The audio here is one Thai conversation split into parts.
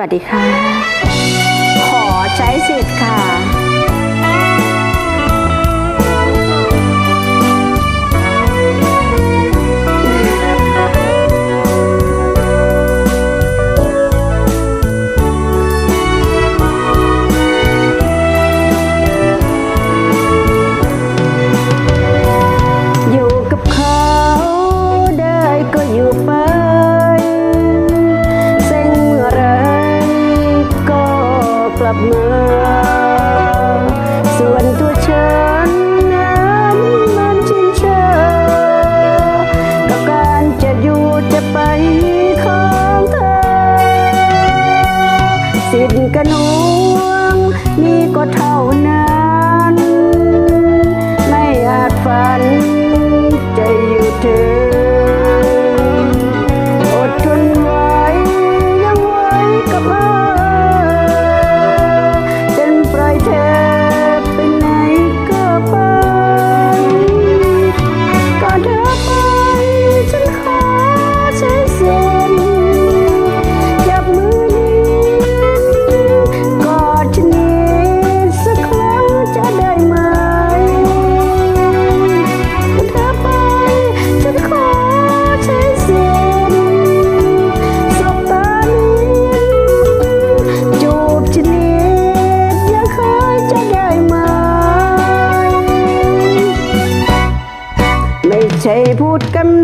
วัสดีค่ะ ขอใช้สิทธิ์ค่ะ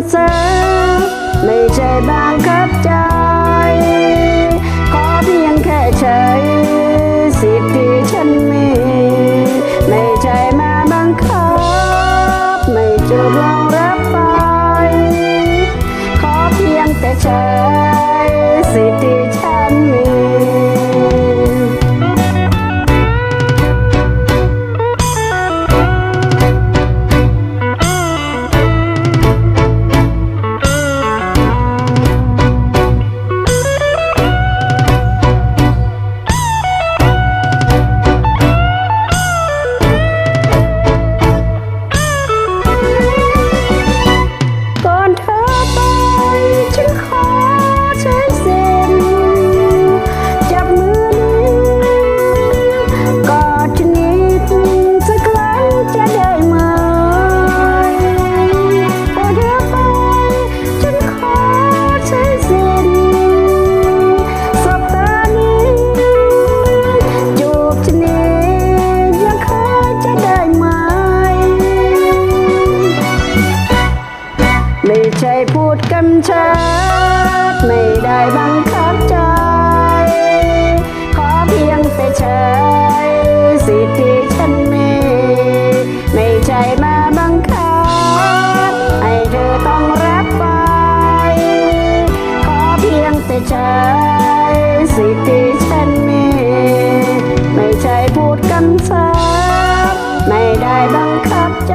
แสงในใจบางค ไม่ใช่พูดกันชัดไม่ได้บังคับใจ ขอเพียงแต่ใช้สิทธิฉันมี ไม่ใช่มาบังคับ ให้เธอต้องรับไป ขอเพียงแต่ใช้สิทธิฉันมี ไม่ใช่พูดกันชัดไม่ได้บังคับใจ